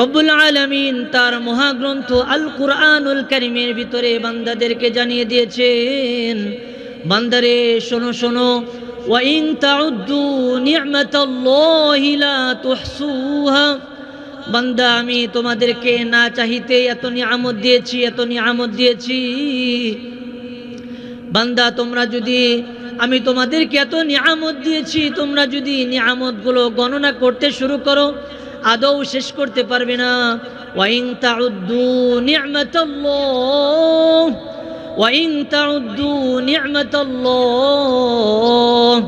রব্বুল আলমিন তার মহাগ্রন্থ আল কুরআনুল করিমের ভিতরে বান্দাদেরকে জানিয়ে দিয়েছেন, বান্দারে, শোনো শোনো, ওয়াইন তাউদ্দু নি'মাতাল্লাহি লা তুহসুহা বান্দা, আমি তোমাদেরকে না চাহিতে এত নিয়ামত দিয়েছি, এত নিয়ামত দিয়েছি। বান্দা, তোমরা যদি, আমি তোমাদেরকে এত নিয়ামত দিয়েছি, তোমরা যদি নিয়ামতগুলো গণনা করতে শুরু করো আদৌ শেষ করতে পারবে না। তাউদ্দু নি'মাতাল্লাহ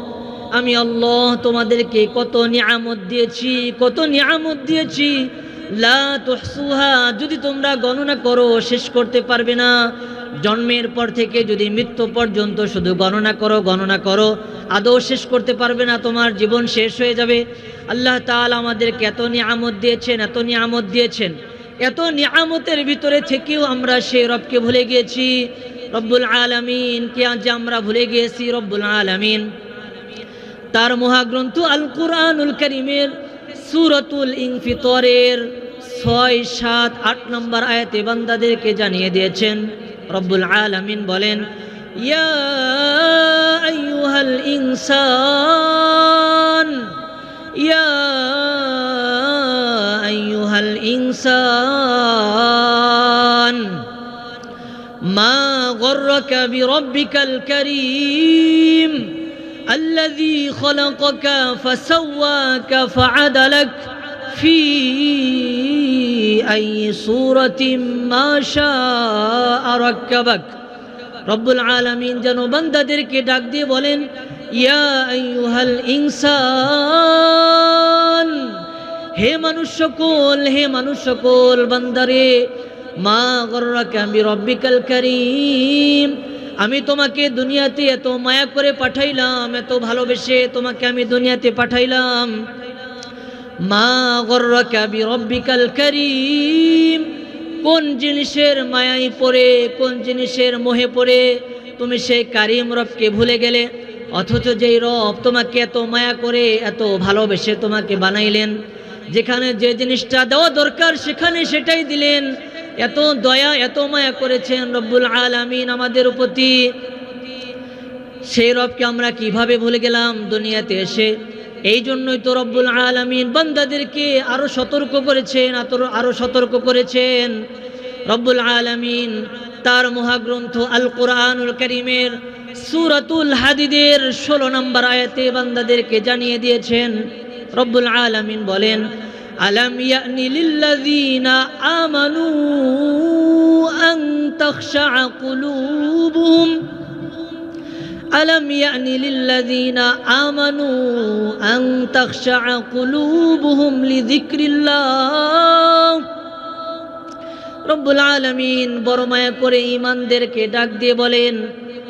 আমি আল্লাহ তোমাদেরকে কত নিয়ামত দিয়েছি, কত নিয়ামত দিয়েছি। লা যদি তোমরা গণনা করো, শেষ করতে পারবে না। জন্মের পর থেকে যদি মৃত্যু পর্যন্ত শুধু গণনা করো গণনা করো, আদৌ শেষ করতে পারবে না, তোমার জীবন শেষ হয়ে যাবে। আল্লাহ তাআলা আমাদেরকে এত নিয়ামত দিয়েছেন, এত নিয়ামত দিয়েছেন। এত নিয়ামতের ভিতরে থেকেও আমরা সে রবকে ভুলে গিয়েছি। রব্বুল আলামিন, কে আজ আমরা ভুলে গিয়েছি? রব্বুল আলামিন। তার মহাগ্রন্থ আল কুরআনুল করিমের সুরতুল ইনফিতরের ছয়, সাত, আট নম্বর আয়াতে বান্দাদেরকে জানিয়ে দিয়েছেন রব্বুল আলামিন বলেন ইয়া আইয়ুহাল ইনসান ইয়া আইয়ুহাল ইনসান মা গররাকা বিরব্বিকাল কারীম الذي خلقك فسواك فعدلك في أي صورة ما شاء ركبك রব্বুল আলমিন যেন বান্দাদেরকে ডাক দিয়ে বলেন ইয়া আইয়ুহাল ইনসান হে মানুষ সকল হে মানুষ সকল বান্দারে মা গর্রাকা বি রব্বিকাল করিম আমি তোমাকে দুনিয়াতে এত মায়া করে পাঠাইলাম এত ভালোবেসে তোমাকে আমি দুনিয়াতে পাঠাইলাম মা গর্রাকা করিম। কোন জিনিসের মায়াই পড়ে, কোন জিনিসের মোহে পড়ে, তুমি সেই কারিম রবকে ভুলে গেলে? অথচ যেই রব তোমাকে এত মায়া করে, এত ভালোবেসে তোমাকে বানাইলেন, যেখানে যে জিনিসটা দেওয়া দরকার সেখানে সেটাই দিলেন। এত দয়া, এত মায়া করেছেন রব্বুল আলামিন আমাদের প্রতি। সেই রবকে আমরা কীভাবে ভুলে গেলাম? দুনিয়াতে এসে এই জন্যই তো রব্বুল আলামিন বান্দাদেরকে আরও সতর্ক করেছেন, আতর- আরও সতর্ক করেছেন। রব্বুল আলামিন তার মহাগ্রন্থ আল কোরআনুল করিমের সুরাতুল হাদিদের ষোলো নম্বর আয়াতে বান্দাদেরকে জানিয়ে দিয়েছেন, রব্বুল আলামিন বলেন, আলম ইয়ানি লিল্লাযীনা আমানু আন তাখশা কুলুবুহুম? ألم يأن للذين آمنوا أن تخشع قلوبهم لذكر الله রব্বুল আলমিন বড় মায়া করে ইমানদেরকে ডাক দিয়ে বলেন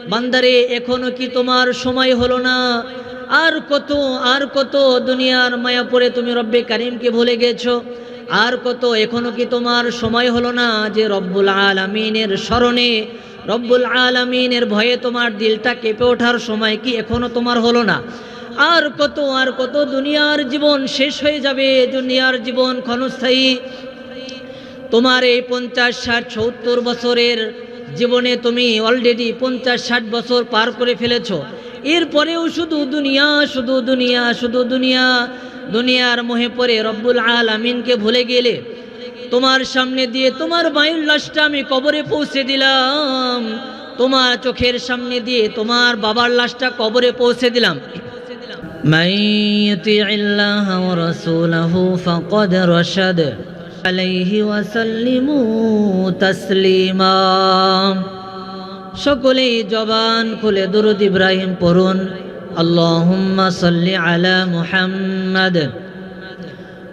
বান্দারে এখনো কি তোমার সময় হলো না আর কত আর কত দুনিয়ার মায়া পড়ে তুমি রব্বে কারিমকে ভুলে গেছো আর কত এখনো কি তোমার সময় হলো না যে রব্বুল আলমিনের স্মরণে রব্বুল আলমিনের ভয়ে তোমার দিলটা কেঁপে ওঠার সময় কি এখনও তোমার হলো না? আর কত আর কত দুনিয়ার জীবন শেষ হয়ে যাবে, দুনিয়ার জীবন ক্ষণস্থায়ী। তোমার এই পঞ্চাশ, ষাট, সত্তর বছরের জীবনে তুমি অলরেডি পঞ্চাশ, ষাট বছর পার করে ফেলেছ। এরপরেও শুধু দুনিয়া শুধু দুনিয়া শুধু দুনিয়া, দুনিয়ার মোহে পড়ে রব্বুল আলামিনকে ভুলে গেলে তোমার সামনে দিয়ে তোমার বায়ুর লাশটা আমি কবরে পৌঁছে দিলাম তোমার চোখের সামনে দিয়ে তোমার বাবার লাশটা কবরে পৌঁছে দিলাম من يطيع الله ورسوله فقد رشد عليه وسلموا تسليما সকলেই জবান খুলে দুরুদ ইব্রাহিম পড়ুন আল্লাহুম্মা সাল্লি আলা মুহাম্মাদ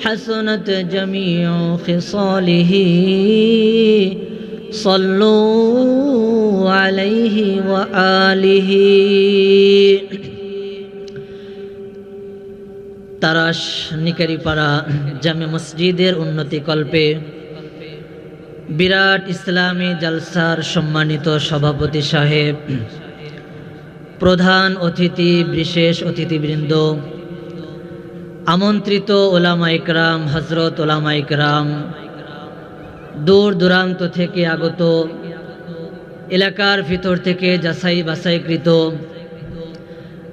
حسنت جميع خصاله صلوا عليه وآله তারাস নিকারিপাড়া জামে মসজিদের উন্নতি কল্পে বিরাট ইসলামী জালসার সম্মানিত সভাপতি সাহেব প্রধান অতিথি বিশেষ অতিথিবৃন্দ আমন্ত্রিত ওলামা ইকরাম হজরত ওলামা ইকরাম, দূর দূরান্ত থেকে আগত, এলাকার ভিতর থেকে যাচাই বাছাইকৃত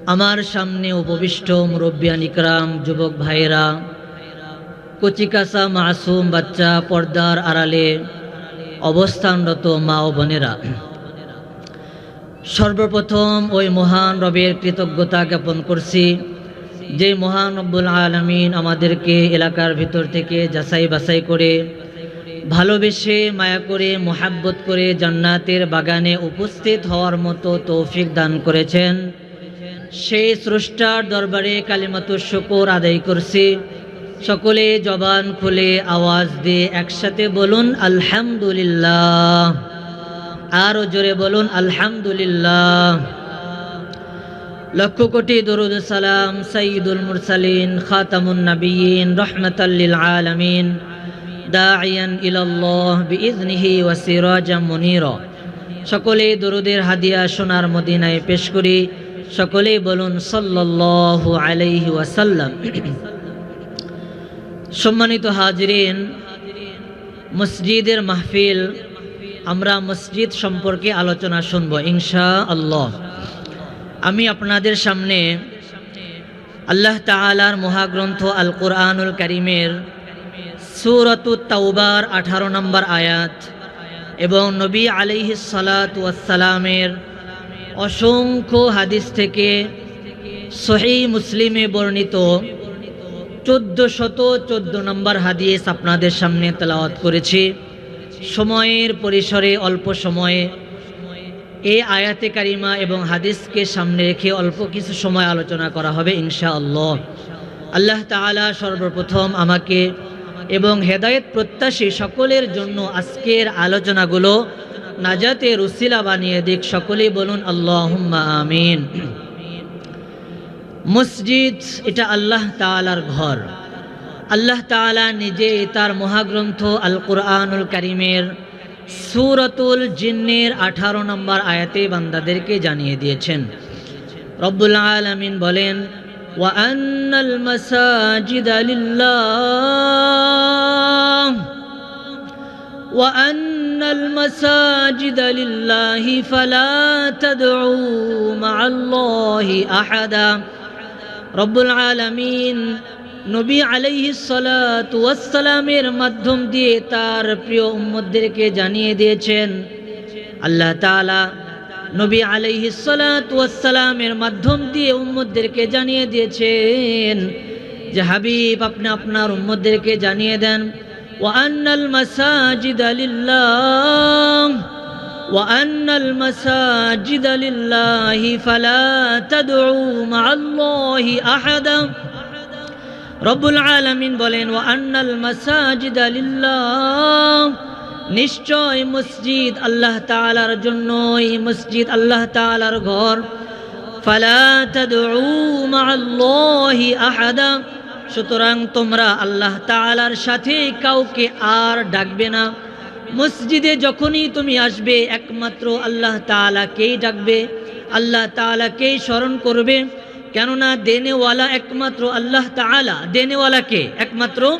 আমার সামনে উপবিষ্ট মুরব্বিয়ান ইকরাম, যুবক ভাইয়েরা কচিকাসা মাসুম বাচ্চা পর্দার আড়ালে অবস্থানরত মা ও বোনেরা। সর্বপ্রথম ওই মহান রবের কৃতজ্ঞতা জ্ঞাপন করছি। যে মহান রব্বুল আলমিন আমাদেরকে এলাকার ভিতর থেকে যাচাই বাছাই করে, ভালোবেসে মায়া করে, মোহাব্বত করে জান্নাতের বাগানে উপস্থিত হওয়ার মতো তৌফিক দান করেছেন। সেই স্রষ্টার দরবারে কালিমাতু শকর আদায় করছি। সকলে জবান খুলে আওয়াজ দিয়ে একসাথে বলুন, আলহামদুলিল্লাহ। আরও জোরে বলুন, আলহামদুলিল্লাহ। লক্ষ কোটি দরুদ সালাম সঈদুল মুরসালিন, খাতামুন নবীন রহমতাল্লিল আলমিন দাইয়ান ইলাল্লাহ বিইজনিহি ওয়া সিরাজাম মুনিরা। সকলে দরুদের হাদিয়া সোনার মদিনায় পেশ করি। সকলেই বলুন সাল্লাল্লাহু আলাইহি ওয়াসাল্লাম। সম্মানিত হাজরিন, মসজিদের মাহফিল আমরা মসজিদ সম্পর্কে আলোচনা শুনব ইনশা আল্লাহ আমি আপনাদের সামনে আল্লাহ তাআলার মহাগ্রন্থ আল কোরআনুল করিমের সুরতু তাওবার আঠারো নম্বর আয়াত এবং নবী আলিহি সালাতামের অসংখ্য হাদিস থেকে সহি মুসলিমে বর্ণিত চোদ্দ শত চোদ্দ নম্বর হাদিস আপনাদের সামনে তেলাওয়াত করেছি। সময়ের পরিসরে অল্প সময়ে এই আয়াতে কারিমা এবং হাদিসকে সামনে রেখে অল্প কিছু সময় আলোচনা করা হবে ইনশা আল্লাহ আল্লাহ তালা সর্বপ্রথম আমাকে এবং হেদায়েত প্রত্যাশী সকলের জন্য আজকের আলোচনাগুলো নাজাতে রুসিলা বানিয়ে দিক, সকলেই বলুন আল্লাহ আমিন। মসজিদ, এটা আল্লাহ তালার ঘর। আল্লাহ তালা নিজে তার মহাগ্রন্থ আল কোরআনুল করিমের সুরতুল জিন্নের আঠারো নম্বর আয়াতে বান্দাদেরকে জানিয়ে দিয়েছেন রব্বুল আলমিন বলেন وأن المساجد لله وأن المساجد لله فلا تدعوا مع الله أحدا رب العالمين নবী আলাইহি সালামের মাধ্যম দিয়ে তার প্রিয় উম্মদদেরকে জানিয়ে দিয়েছেন আল্লাহ তাআলা নবী আলাইহি সালামের মাধ্যম দিয়ে উম্মদদেরকে জানিয়ে দিয়েছেন যে হাবিব আপনি আপনার উম্মদদেরকে জানিয়ে দেন وأن المساجد لله وأن المساجد لله فلا تدعوا مع الله أحدا রব্বুল আলমিন বলেন ও আন্নাল মাসাজিদ আলিল্লাহ নিশ্চয় মসজিদ আল্লাহ তালার জন্য এই মসজিদ আল্লাহ তালার ঘর। সুতরাং তোমরা আল্লাহ তালার সাথে কাউকে আর ডাকবে না। মসজিদে যখনই তুমি আসবে, একমাত্র আল্লাহ তাআলাকেই ডাকবে। আল্লাহ তাআলাকেই স্মরণ করবে। কেননা দেনেওয়ালা একমাত্র আল্লাহ তাআলা। দেনেওয়ালাকে একমাত্র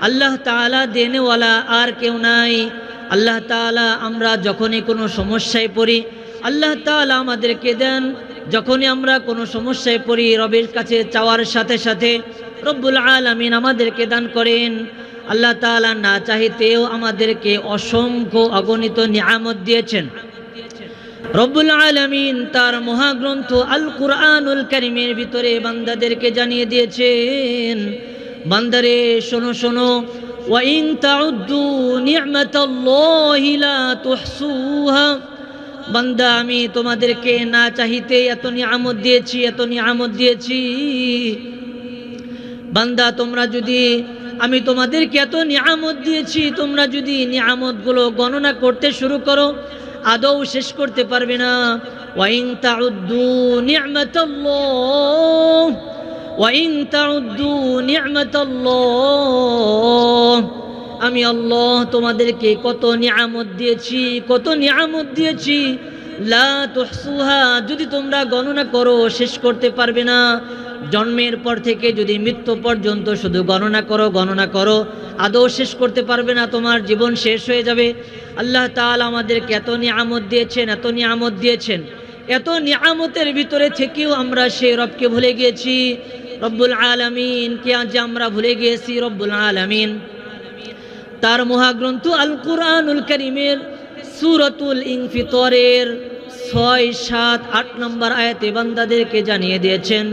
আল্লাহ তাআলা, দেনেওয়ালা আর কেউ নাই। আল্লাহ তাআলা, আমরা যখনই কোনো সমস্যায় পড়ি, আল্লাহ তাআলা আমাদেরকে দেন। যখনই আমরা কোনো সমস্যায় পড়ি, রবের কাছে চাওয়ার সাথে সাথে রব্বুল আলামিন আমাদেরকে দান করেন। আল্লাহ তাআলা না চাহিতেও আমাদেরকে অসংখ্য অগণিত নিয়ামত দিয়েছেন। রব্বুল আলামিন তার মহাগ্রন্থ আল কুরআনুল কারীমের ভিতরে বান্দাদেরকে জানিয়ে দিয়েছেন, বান্দারে, শোনো শোনো, ওয়াইন তাউদ্দু নি'মাতাল্লাহি লা তুহসুহা বান্দা, আমি তোমাদেরকে না চাহিতে এত নিয়ামত দিয়েছি, এত নিয়ামত দিয়েছি। বান্দা, তোমরা যদি, আমি তোমাদেরকে এত নিয়ামত দিয়েছি, তোমরা যদি নিয়ামতগুলো গণনা করতে শুরু করো আদৌ শেষ করতে পারবে না। আমি আল্লাহ তোমাদেরকে কত নিয়ামত দিয়েছি, কত নিয়ামত দিয়েছি। লা যদি তোমরা গণনা করো, শেষ করতে পারবে না। জন্মের পর থেকে যদি মৃত্যু পর্যন্ত শুধু গণনা করো গণনা করো, আদৌ শেষ করতে পারবে না, তোমার জীবন শেষ হয়ে যাবে। আল্লাহ তাআলা আমাদেরকে এত নিয়ামত দিয়েছেন, এত নিয়ামত দিয়েছেন। এত নিয়ামতের ভিতরে থেকেও আমরা সেই রবকে ভুলে গিয়েছি। রব্বুল আলামিন, কে আজ আমরা ভুলে গিয়েছি? রব্বুল আলামিন। তার মহাগ্রন্থ আল কুরআনুল করিমের সুরতুল ইনফিতরের ছয়, সাত, আট নম্বর আয়াতে বান্দাদেরকে জানিয়ে দিয়েছেন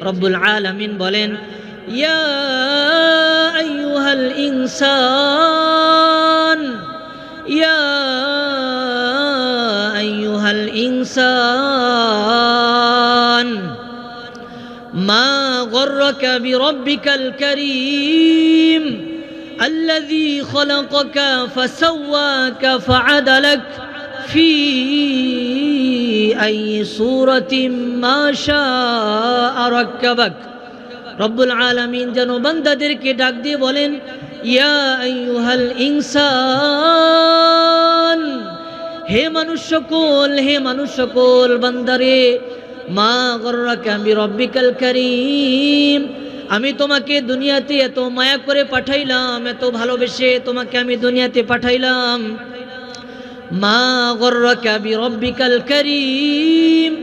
রব্বুল আলামিন বলেন ইয়া আইয়ুহাল ইনসান ইয়া আইয়ুহাল ইনসান মা গররাকা বিরব্বিকাল কারীম الذي خلقك فسواك فعدلك في أي صورة ما شاء ركبك রব্বুল আলামিন যেন বান্দাদেরকে ডাক দিয়ে বলেন ইয়া আইয়ুহাল ইনসান হে মানুষ সকল হে মানুষ সকল বান্দারে মা গররাকা বিরব্বিকাল কারীম আমি তোমাকে দুনিয়াতে এত মায়া করে পাঠাইলাম এত ভালোবেসে তোমাকে আমি দুনিয়াতে পাঠাইলাম মা গর্রকা বিরব্বিকাল করিম।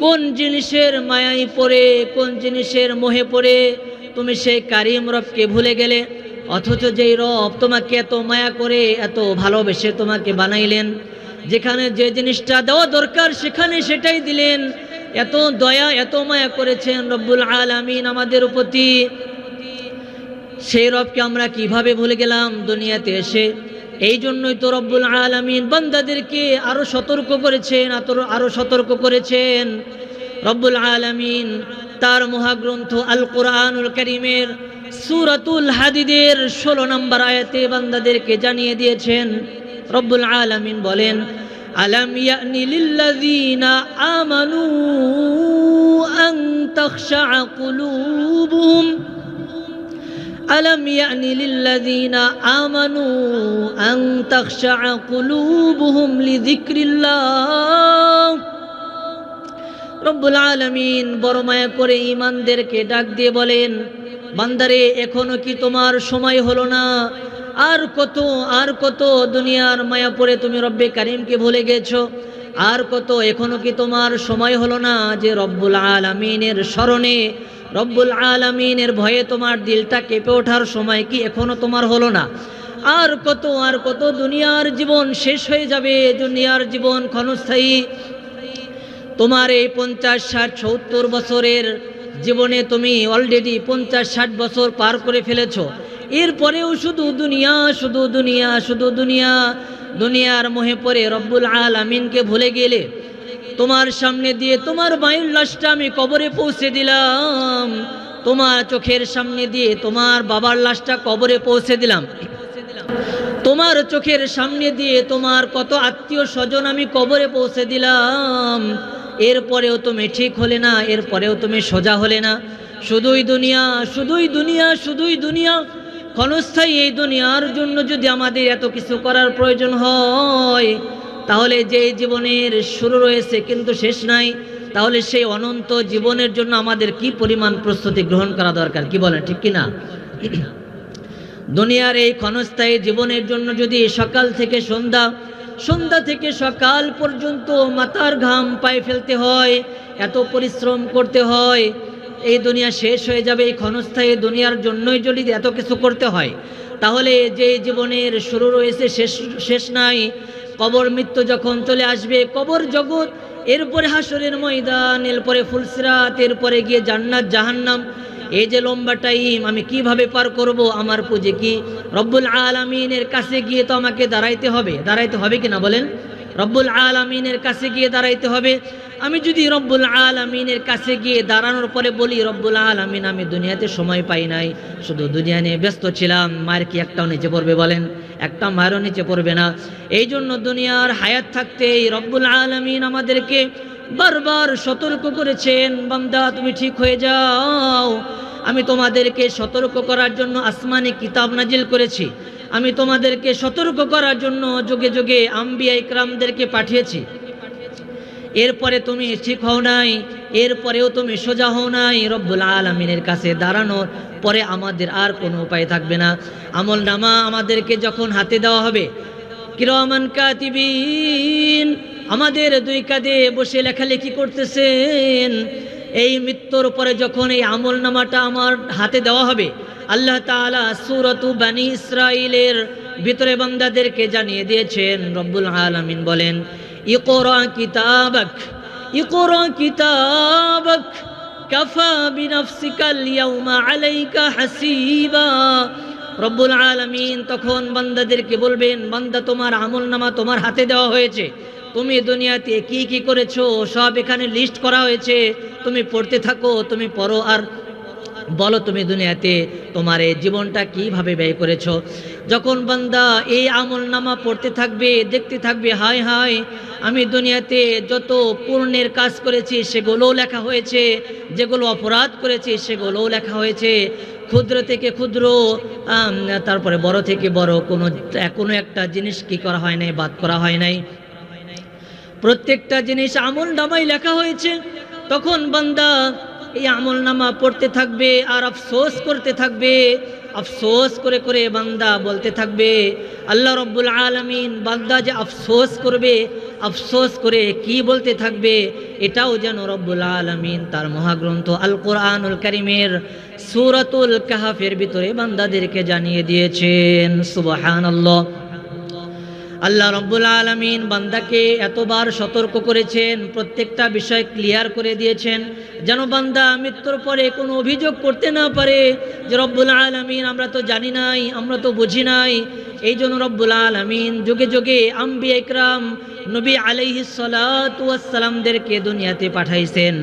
কোন জিনিসের মায়াই পড়ে, কোন জিনিসের মোহে পড়ে, তুমি সেই কারিম রবকে ভুলে গেলে? অথচ যেই রব তোমাকে এত মায়া করে, এত ভালোবেসে তোমাকে বানাইলেন, যেখানে যে জিনিসটা দেওয়া দরকার সেখানে সেটাই দিলেন। এত দয়া, এত মায়া করেছেন রব্বুল আলামিন আমাদের প্রতি। সেই রবকে আমরা কীভাবে ভুলে গেলাম দুনিয়াতে এসে? এই জন্যই তো রব্বুল আলমিন বন্দাদেরকে আরও সতর্ক করেছেন আরও সতর্ক করেছেন। রব্বুল আলমিন তার মহাগ্রন্থ আল কোরআনুল করিমের সুরাতুল হাদিদের ষোলো নম্বর আয়াতে বান্দাদেরকে জানিয়ে দিয়েছেন, রব্বুল আলমিন বলেন আলমিয়া আমানু আন তাখশা ألم يأن للذين آمنوا أن تخشع قلوبهم لذكر الله রব্বুল আলমিন বড় মায়া করে ইমানদেরকে ডাক দিয়ে বলেন বান্দারে এখনো কি তোমার সময় হলো না আর কত আর কত দুনিয়ার মায়া পড়ে তুমি রব্বে কারিমকে ভুলে গেছো আর কত এখনো কি তোমার সময় হলো না যে রব্বুল আলমিনের স্মরণে রব্বুল আলমিনের ভয়ে তোমার দিলটা কেঁপে ওঠার সময় কি এখনও তোমার হলো না? আর কত আর কত দুনিয়ার জীবন শেষ হয়ে যাবে, দুনিয়ার জীবন ক্ষণস্থায়ী। তোমার এই পঞ্চাশ, ষাট, সত্তর বছরের জীবনে তুমি অলরেডি পঞ্চাশ, ষাট বছর পার করে ফেলেছো। এরপরেও শুধু দুনিয়া শুধু দুনিয়া শুধু দুনিয়া, দুনিয়ার মোহে পড়ে রব্বুল আলামিনকে ভুলে গেলে তোমার সামনে দিয়ে তোমার বায়ুর লাশটা আমি কবরে পৌঁছে দিলাম। তোমার চোখের সামনে দিয়ে তোমার বাবার লাশটা কবরে পৌঁছে দিলাম। তোমার চোখের সামনে দিয়ে তোমার কত আত্মীয় স্বজন আমি কবরে পৌঁছে দিলাম। এরপরেও তুমি ঠিক হলে না, এরপরেও তুমি সোজা হলে না। শুধুই দুনিয়া শুধুই দুনিয়া শুধুই দুনিয়া। ক্ষণস্থায়ী এই দুনিয়ার জন্য যদি আমাদের এত কিছু করার প্রয়োজন হয় তাহলে যে জীবনের শুরু রয়েছে কিন্তু শেষ নাই, তাহলে সেই অনন্ত জীবনের জন্য আমাদের কি পরিমাণ প্রস্তুতি গ্রহণ করা দরকার, কি বলেন, ঠিক কি না দুনিয়ার এই ক্ষণস্থায়ী জীবনের জন্য যদি সকাল থেকে সন্ধ্যা সন্ধ্যা থেকে সকাল পর্যন্ত মাথার ঘাম পায়ে ফেলতে হয়, এত পরিশ্রম করতে হয়, এই দুনিয়া শেষ হয়ে যাবে, এই ক্ষণস্থায়ী দুনিয়ার জন্যই যদি এত কিছু করতে হয়, তাহলে যে জীবনের শুরু রয়েছে, শেষ শেষ নাই কবর মৃত্যু যখন চলে আসবে, কবর জগৎ, এরপরে হাসরের ময়দান, এরপরে ফুলসিরাত, এরপরে গিয়ে জান্নাত, জাহান্নাম। এই যে লম্বা টাইম আমি কীভাবে পার করব, আমার পুঁজি কি? রব্বুল আলমিনের কাছে গিয়ে তো আমাকে দাঁড়াইতে হবে। দাঁড়াইতে হবে কি না বলেন? রব্বুল আলমিনের কাছে গিয়ে দাঁড়াইতে হবে। আমি যদি রব্বুল আলমিনের কাছে গিয়ে দাঁড়ানোর পরে বলি, রব্বুল আলমিন, আমি দুনিয়াতে সময় পাই নাই, শুধু দুনিয়া নিয়ে ব্যস্ত ছিলাম, মায়ের কি একটাও নিচে পড়বে বলেন? একটা মায়েরও নিচে পড়বে না। এই জন্য দুনিয়ার হায়াত থাকতেই রব্বুল আলমিন আমাদেরকে বারবার সতর্ক করেছেন, বান্দা, তুমি ঠিক হয়ে যাও। আমি তোমাদেরকে সতর্ক করার জন্য আসমানি কিতাব নাজিল করেছি। আমি তোমাদেরকে সতর্ক করার জন্য যোগে যোগে আম্বিয়া ইকরামদেরকে পাঠিয়েছি। এরপরে তুমি ঠিক হও নাই, এরপরেও তুমি সোজা হও নাই, রব্বুল আলমিনের কাছে দাঁড়ানোর পরে আমাদের আর কোনো উপায় থাকবে না। আমল নামা আমাদেরকে যখন হাতে দেওয়া হবে, কিরমান কাতিবিন, আমাদের দুই কাঁধে বসে লেখালেখি করতেছেন। এই মৃত্যুর পরে যখন এই আমল নামাটা আমার হাতে দেওয়া হবে, আল্লাহ তালা সুরতু বানি ইসরাইলের ভিতরে বান্দাদেরকে জানিয়ে দিয়েছেন, রব্বুল আলমিন বলেন, ইকোরা কিতাবক ইকোরা কিতাবক কাফা বিনফসিকাল ইয়াউমা আলাইকা হাসিবা। রব্বুল আলমিন তখন বান্দাদেরকে বলবেন, বান্দা, তোমার আমল নামা তোমার হাতে দেওয়া হয়েছে। তুমি দুনিয়াতে কি কি করেছ, সব এখানে লিস্ট করা হয়েছে। তুমি পড়তে থাকো, তুমি পড়ো, আর বলো তুমি দুনিয়াতে তোমার এই জীবনটা কীভাবে ব্যয় করেছ? যখন বান্দা এই আমল নামা পড়তে থাকবে, দেখতে থাকবে, হায় হায়, আমি দুনিয়াতে যত পূর্ণের কাজ করেছি সেগুলোও লেখা হয়েছে, যেগুলো অপরাধ করেছি সেগুলোও লেখা হয়েছে। ক্ষুদ্র থেকে ক্ষুদ্র তারপরে বড় থেকে বড়, কোনো কোনো একটা জিনিস কি করা হয় নাই, বাদ করা হয় নাই। প্রত্যেকটা জিনিস আমল নামাই লেখা হয়েছে। তখন বান্দা এই আমল নামা পড়তে থাকবে আর আফসোস করতে থাকবে। আফসোস করে করে বান্দা বলতে থাকবে, আল্লাহ রব্বুল আলমিন বান্দা যে আফসোস করবে, আফসোস করে কি বলতে থাকবে, এটাও যেন রব্বুল আলমিন তার মহাগ্রন্থ আল কোরআনুল করিমের সুরাতুল কাহাফের ভিতরে বান্দাদেরকে জানিয়ে দিয়েছেন। সুবাহান আল্লাহ আল্লাহ রব্বুল আলমিন বান্দাকে এতবার সতর্ক করেছেন, প্রত্যেকটা বিষয় ক্লিয়ার করে দিয়েছেন, যেন বান্দা মৃত্যুর পরে কোনো অভিযোগ করতে না পারে যে রব্বুল আলমিন আমরা তো জানি নাই, আমরা তো বুঝি নাই। এই জন্য রব্বুল আলমিন যুগে যুগে আম্বি একরাম নবী আলাইহি সালাতামদেরকে দুনিয়াতে পাঠাইছেন।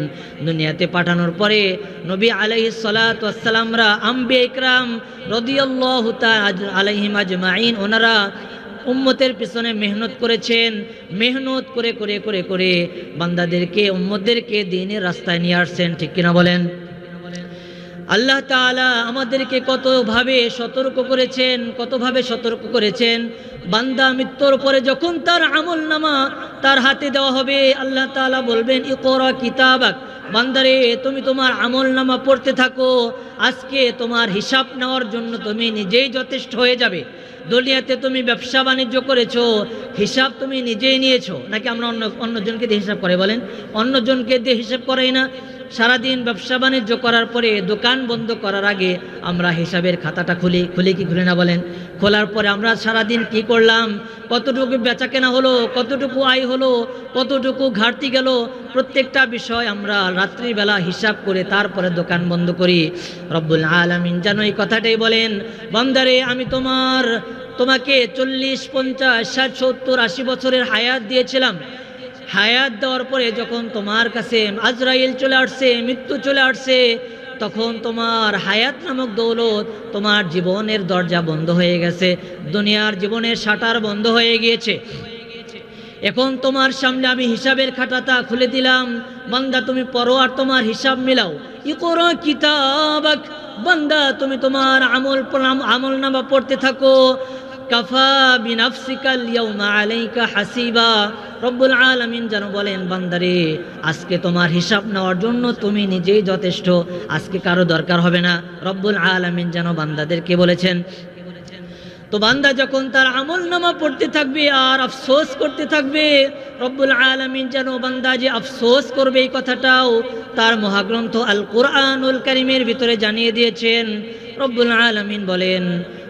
দুনিয়াতে পাঠানোর পরে নবী আলাইহি সালাতামরা আম্বি একরাম রদিয়াল্লাহ আলাইহিম আজমাইন, ওনারা উম্মতের পিছনে মেহনত করেছেন, মেহনত করে করে করে করে বান্দাদেরকে, উম্মতদেরকে দিনের রাস্তায় নিয়ে আসছেন, ঠিক কিনা বলেন? আল্লাহ তাআলা আমাদেরকে কতভাবে সতর্ক করেছেন, কতভাবে সতর্ক করেছেন? বান্দা মৃত্যুর পরে যখন তার আমল নামা তার হাতে দেওয়া হবে, আল্লাহ তাআলা বলবেন, ইকরা কিতাবাক। বান্দারে, তুমি তোমার আমল নামা পড়তে থাকো। আজকে তোমার হিসাব নেওয়ার জন্য তুমি নিজেই যথেষ্ট হয়ে যাবে। দলিয়াতে তুমি ব্যবসা বাণিজ্য করেছ, হিসাব তুমি নিজেই নিয়েছো। নাকি আমরা অন্য অন্যজনকে দিয়ে হিসাব করে বলেন? অন্যজনকে দিয়ে হিসাব করাই না। সারাদিন ব্যবসা বাণিজ্য করার পরে দোকান বন্ধ করার আগে আমরা হিসাবের খাতাটা খুলি খুলি কি খুলি না বলেন? খোলার পরে আমরা সারাদিন কি করলাম? কতটুকু বেচা কেনা হলো, কতটুকু আয় হলো, কতটুকু ঘাটতি গেল? প্রত্যেকটা বিষয় আমরা রাত্রিবেলা হিসাব করে তারপরে দোকান বন্ধ করি। রব্বুল আলমিন যেন এই কথাটাই বলেন, বন্দারে, আমি তোমার, তোমাকে চল্লিশ, পঞ্চাশ, ষাট, সত্তর, আশি বছরের হায়াত দিয়েছিলাম। হায়াত দেওয়ার পরে যখন তোমার কাছে আজরাইল চলে আসছে, মৃত্যু চলে আসছে, তখন তোমার হায়াত নামক দৌলত তোমার জীবনের দরজা বন্ধ হয়ে গেছে, দুনিয়ার জীবনের শাটার বন্ধ হয়ে গিয়েছে। এখন তোমার সামনে আমি হিসাবের খাতাটা খুলে দিলাম, বান্দা তুমি পড়ো আর তোমার হিসাব মিলাও। ই করো কিতাবাক, বান্দা তুমি তোমার আমল আমল নামা পড়তে থাকো। কাফা বিনাফসিকাল ইয়াউমা আলাইকা হাসিবা। রব্বুল আলামিন যেন বলেন, বান্দারে, আজকে তোমার হিসাব নেওয়ার জন্য তুমি নিজেই যথেষ্ট, আজকে কারও দরকার হবে না। রব্বুল যেন বান্দাদেরকে বলেছেন। তো বান্দা যখন তার আমল নামা পড়তে থাকবে আর আফসোস করতে থাকবে, রব্বুল আলমিন যেন বান্দা যে আফসোস করবে এই কথাটাও তার মহাগ্রন্থ আল কোরআনুল করিমের ভিতরে জানিয়ে দিয়েছেন। রব্বুল আলমিন বলেন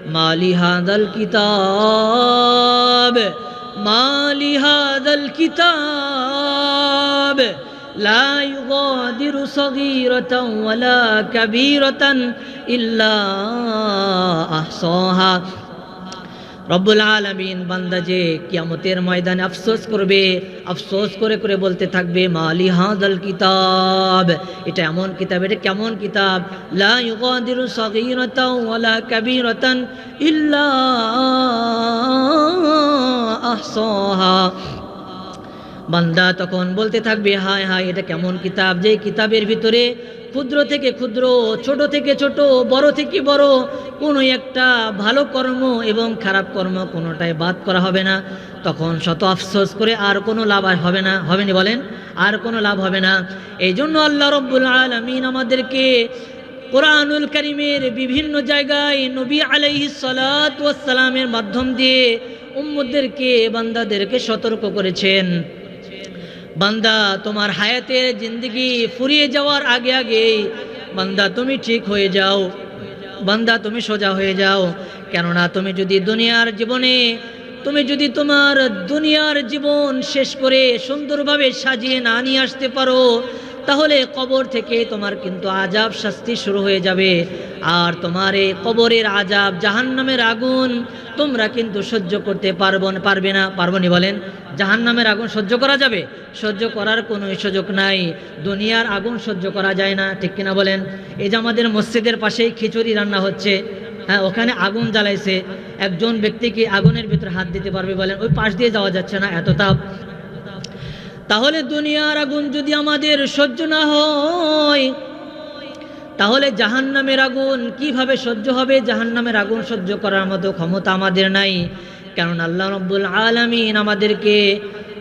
ما لهذا الكتاب ما لهذا الكتاب لا يغادر صغيرة ولا كبيرة إلا أحصاها. রব্বুল আলমিন বান্দা যে কিয়ামতের ময়দানে আফসোস করবে, আফসোস করে করে বলতে থাকবে, মালি হাদাল কিতাব। এটা এমন কিতাব, এটা কেমন কিতাব? লা ইউগাদিরু সাগীরাতাও ওয়ালা কাবীরাতান ইল্লা আহসাহা। বান্দা তখন বলতে থাকবে, হায় হায়, এটা কেমন কিতাব? যে কিতাবের ভিতরে ক্ষুদ্র থেকে ক্ষুদ্র, ছোট থেকে ছোট, বড় থেকে বড় কোনো একটা ভালো কর্ম এবং খারাপ কর্ম কোনোটাই বাদ করা হবে না। তখন শত আফসোস করে আর কোনো লাভ আর হবে না। হবে না বলেন? আর কোনো লাভ হবে না। এই জন্য আল্লাহ রব্বুল আলমিন আমাদেরকে কোরআনুল করিমের বিভিন্ন জায়গায় নবী আলাইহি সালামের মাধ্যম দিয়ে উম্মদেরকে বান্দাদেরকে সতর্ক করেছেন। বান্দা, তোমার হায়াতের জিন্দগি ফুরিয়ে যাওয়ার আগে আগে বান্দা, তুমি ঠিক হয়ে যাও। বান্দা, তুমি সোজা হয়ে যাও। কেননা, তুমি যদি দুনিয়ার জীবনে, তুমি যদি তোমার দুনিয়ার জীবন শেষ করে সুন্দরভাবে সাজিয়ে না নিয়ে আসতে পারো তাহলে কবর থেকে তোমার কিন্তু আজাব শাস্তি শুরু হয়ে যাবে। আর তোমার এই কবরের আজাব জাহান্নামের আগুন তোমরা কিন্তু সহ্য করতে পারব পারবে না। পারব নি বলেন? জাহান্নামের আগুন সহ্য করা যাবে? সহ্য করার কোনো সুযোগ নাই। দুনিয়ার আগুন সহ্য করা যায় না। ঠিক কিনা বলেন? এই যে আমাদের মসজিদের পাশেই খিচুড়ি রান্না হচ্ছে। হ্যাঁ ওখানে আগুন জ্বালাইছে। একজন ব্যক্তি কি আগুনের ভিতরে হাত দিতে পারবে বলেন? ওই পাশ দিয়ে যাওয়া যাচ্ছে না, এত তাপ। তাহলে দুনিয়ার আগুন যদি আমাদের সহ্য না হয়, তাহলে জাহান নামের আগুন কীভাবে সহ্য হবে? জাহান নামের আগুন সহ্য করার মতো ক্ষমতা আমাদের নাই। কারণ আল্লাহ রব্বুল আলমিন আমাদেরকে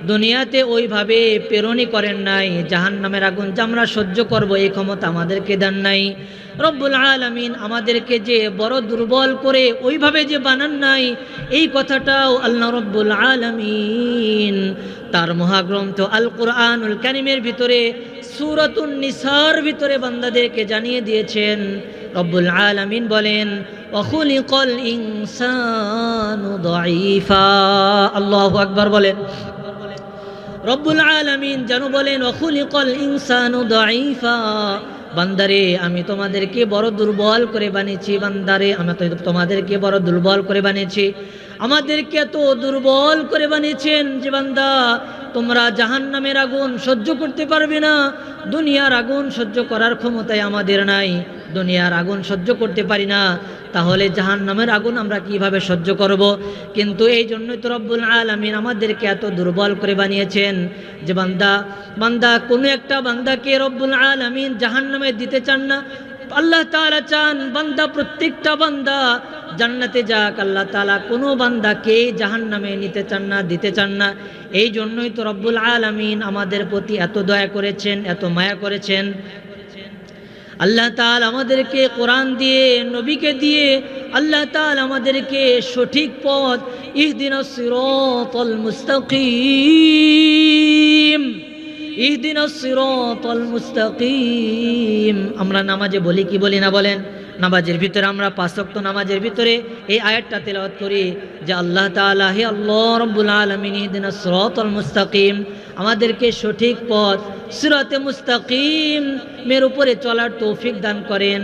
দুনিয়াতে ওইভাবে প্রেরণই করেন নাই, জাহান্নামের আগুন যে আমরা সহ্য করব, এই ক্ষমতা আমাদেরকে দেন নাই। রব্বুল আলমিন আমাদেরকে যে বড় দুর্বল করে ওইভাবে যে বানান নাই, এই কথাটাও আল্লাহ রব্বুল আলমিন তার মহাগ্রন্থ আল কোরআনুল কারিমের ভিতরে, সুরতুন নিসার ভিতরে বান্দাদেরকে জানিয়ে দিয়েছেন। রব্বুল আলমিন বলেন অখুলিকল ইনসানু দঈফা। আল্লাহু আকবার বলেন রব্বুল আলমিন যেন বলেন, অখুলিকল ইনসানু দঈফা। বান্দারে, আমি তোমাদেরকে বড় দুর্বল করে বানিয়েছি, বান্দারে, আমি তোমাদেরকে বড় দুর্বল করে বানিয়েছি। আমাদেরকে এত দুর্বল করে বানিয়েছেন যে বান্দা, তোমরা জাহান নামের আগুন সহ্য করতে পারবে না, দুনিয়ার আগুন সহ্য করার ক্ষমতায় আমাদের নাই। দুনিয়ার আগুন সহ্য করতে পারি না, তাহলে জাহান নামের আগুন আমরা কীভাবে সহ্য করব? কিন্তু এই জন্যই তো রব্বুল আলমিন আমাদেরকে এত দুর্বল করে বানিয়েছেন যে বান্দা বান্দা, কোনো একটা বান্দাকে রব্বুল আলমিন জাহান নামে দিতে চান না। আল্লাহ তালা চান বান্দা, প্রত্যেকটা বান্দা জান্নাতে যাক। আল্লাহ তালা কোনো বান্দাকে জাহান নামে নিতে চান না, দিতে চান না। এই জন্যই তো রব্বুল আলমিন আমাদের প্রতি এত দয়া করেছেন, এত মায়া করেছেন। আল্লাহ তাল আমাদেরকে কোরআন দিয়ে, নবীকে দিয়ে, আল্লাহ তাল আমাদেরকে সঠিক পথ, ইহদিন সিরতল মুস্তাকিম, ইহদিন সিরতল মুস্তাকিম। আমরা নামাজে বলি কি বলি না বলেন? নামাজের ভিতরে আমরা পাঁচক্ত নামাজের ভিতরে এই আয়াতটা তেলাওয়াত করি যে আল্লাহ তাআলা হে আল্লাহ রব্বুল আলামিন ইহদিন সিরতল মুস্তাকিম আমাদেরকে সঠিক পথ সিরাতে মুস্তাকিম মের উপরে চলার তৌফিক দান করেন।